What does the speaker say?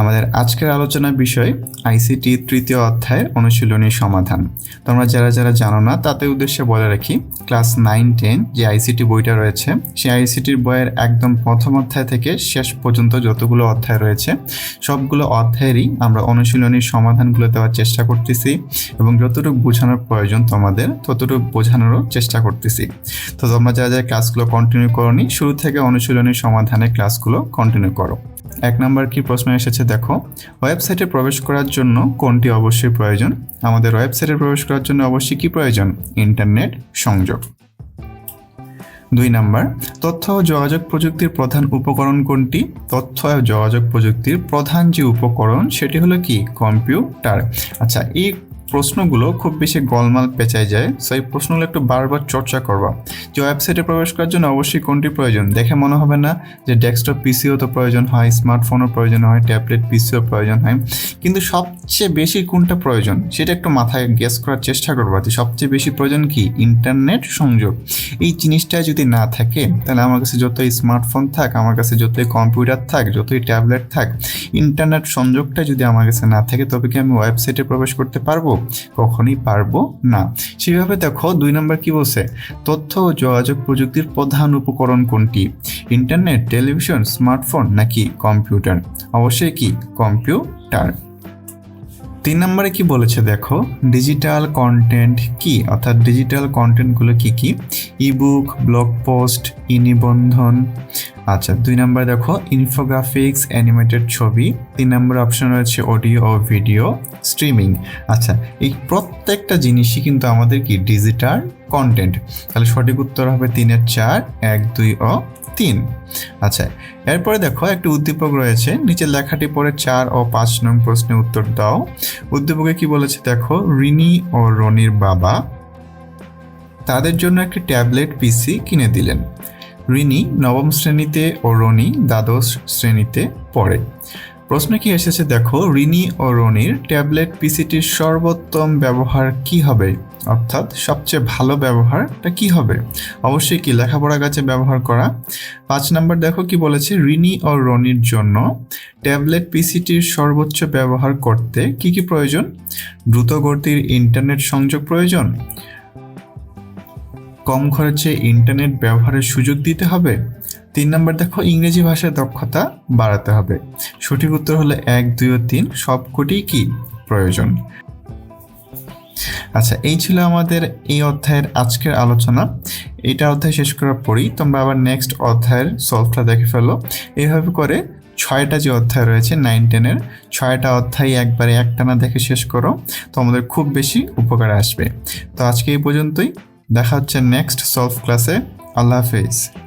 আমাদের আজকের আলোচনার বিষয় আইসিটি তৃতীয় অধ্যায়ের অনুশীলনী সমাধান। তোমরা যারা যারা জানো না, তাদের উদ্দেশ্যে বলে রাখি, ক্লাস নাইন, টেন যে আইসিটি বইটা রয়েছে, সেই আইসিটির বইয়ের একদম প্রথম অধ্যায় থেকে শেষ পর্যন্ত যতগুলো অধ্যায় রয়েছে, সবগুলো অধ্যায়েরই আমরা অনুশীলনীর সমাধানগুলো দেওয়ার চেষ্টা করতেছি এবং যতটুকু বোঝানোর প্রয়োজন তোমাদের, ততটুকু বোঝানোরও চেষ্টা করতেছি। তো তোমরা যারা যারা ক্লাসগুলো কন্টিনিউ করনি, শুরু থেকে অনুশীলনীর সমাধানে ক্লাসগুলো কন্টিনিউ করো। এক নম্বর কি প্রশ্ন এসেছে? দেখো ওয়েবসাইটে প্রবেশ করার জন্য কোনটি অবশ্যই প্রয়োজন? আমাদের ওয়েবসাইটে প্রবেশ করার জন্য অবশ্যই কি প্রয়োজন? ইন্টারনেট সংযোগ। দুই নাম্বার, তথ্য ও যোগাযোগ প্রযুক্তির প্রধান উপকরণ কোনটি? তথ্য ও যোগাযোগ প্রযুক্তির প্রধান যে উপকরণ, সেটি হলো কি? কম্পিউটার। আচ্ছা এই প্রশ্নগুলো খুব বেশি গোলমাল পেঁচায় যায় সো এই প্রশ্নগুলো একটু বারবার চর্চা করবা। যে ওয়েবসাইটে প্রবেশ করার জন্য অবশ্যই কোনটি প্রয়োজন? দেখে মনে হবে না যে ডেস্কটপ পিসিও তো প্রয়োজন হয় স্মার্টফোনও প্রয়োজন হয় ট্যাবলেট পিসিও প্রয়োজন হয়। কিন্তু সবচেয়ে বেশি কোনটা প্রয়োজন? সেটা একটু মাথায় গেস করার চেষ্টা করবা যে সবচেয়ে বেশি প্রয়োজন কি? ইন্টারনেট সংযোগ? এই জিনিসটা যদি না থাকে, তাহলে আমার কাছে যতই স্মার্টফোন থাক, আমার কাছে যতই কম্পিউটার থাক, যতই ট্যাবলেট থাক ইন্টারনেট সংযোগটা যদি আমার কাছে না থাকে, তবে কি আমি ওয়েবসাইটে প্রবেশ করতে পারব? কখনোই পারব না। সেভাবে দেখো, দুই নম্বর কি বলছে? তথ্য ও যোগাযোগ প্রযুক্তির প্রধান উপকরণ কোনটি? ইন্টারনেট, টেলিভিশন, স্মার্টফোন নাকি কম্পিউটার? অবশ্যই কি, কম্পিউটার। তিন নম্বরে কি বলেছে দেখো, ডিজিটাল কন্টেন্ট কি? অর্থাৎ ডিজিটাল কন্টেন্টগুলো কি কি? ইবুক, ব্লগ পোস্ট ই নিবন্ধন আচ্ছা দুই নম্বর দেখো ইনফোগ্রাফিক্স অ্যানিমেটেড ছবি। তিন নম্বর অপশন রয়েছে অডিও ও ভিডিও স্ট্রিমিং আচ্ছা এই প্রত্যেকটা জিনিসই কিন্তু আমাদের কি? ডিজিটাল কন্টেন্ট তাহলে সঠিক উত্তর হবে তিনের চার, এক, দুই ও তিন। আচ্ছা এরপরে দেখো, একটি উদ্দীপক রয়েছে নিচের লেখাটি পরে চার ও পাঁচ নং প্রশ্নে উত্তর দাও। উদ্দীপকে কি বলেছে? দেখো, রিনি ও রনির বাবা তাদের জন্য একটি ট্যাবলেট, পিসি কিনে দিলেন। রিনি নবম শ্রেণীতে ও রনি দ্বাদশ শ্রেণীতে পড়ে। প্রশ্ন কি এসেছে? দেখো, রিনি ও রনির ট্যাবলেট পিসিটির সর্বোত্তম ব্যবহার কি হবে? অর্থাৎ সবচেয়ে ভালো ব্যবহারটা কি হবে? অবশ্যই কি লেখাপড়া কাজে ব্যবহার করা? পাঁচ নাম্বার দেখো কি বলেছে, রিনি ও রনির জন্য ট্যাবলেট পিসিটির সর্বোচ্চ ব্যবহার করতে কি কি প্রয়োজন? দ্রুতগতির ইন্টারনেট সংযোগ প্রয়োজন? কম খরচে ইন্টারনেট ব্যবহারের সুযোগ দিতে হবে? তিন নম্বর দেখো, ইংরেজি ভাষার দক্ষতা বাড়াতে হবে। সঠিক উত্তর হলো এক, দুই ও তিন, সবকটি কি? প্রয়োজন। আচ্ছা এই ছিল আমাদের এই অধ্যায়ের আজকের আলোচনা। এটা অধ্যায় শেষ করার পরই তোমরা আবার নেক্সট অধ্যায়ের সলভটা দেখে ফেলো। এইভাবে করে ছয়টা যে অধ্যায় রয়েছে নাইন টেনের ছয়টা অধ্যায় একবারে একটানা দেখে শেষ করো। তোমাদের খুব বেশি উপকারে আসবে। তো আজকে এই পর্যন্তই। দেখা হচ্ছে নেক্সট সলভ ক্লাসে আল্লাহ হাফেজ।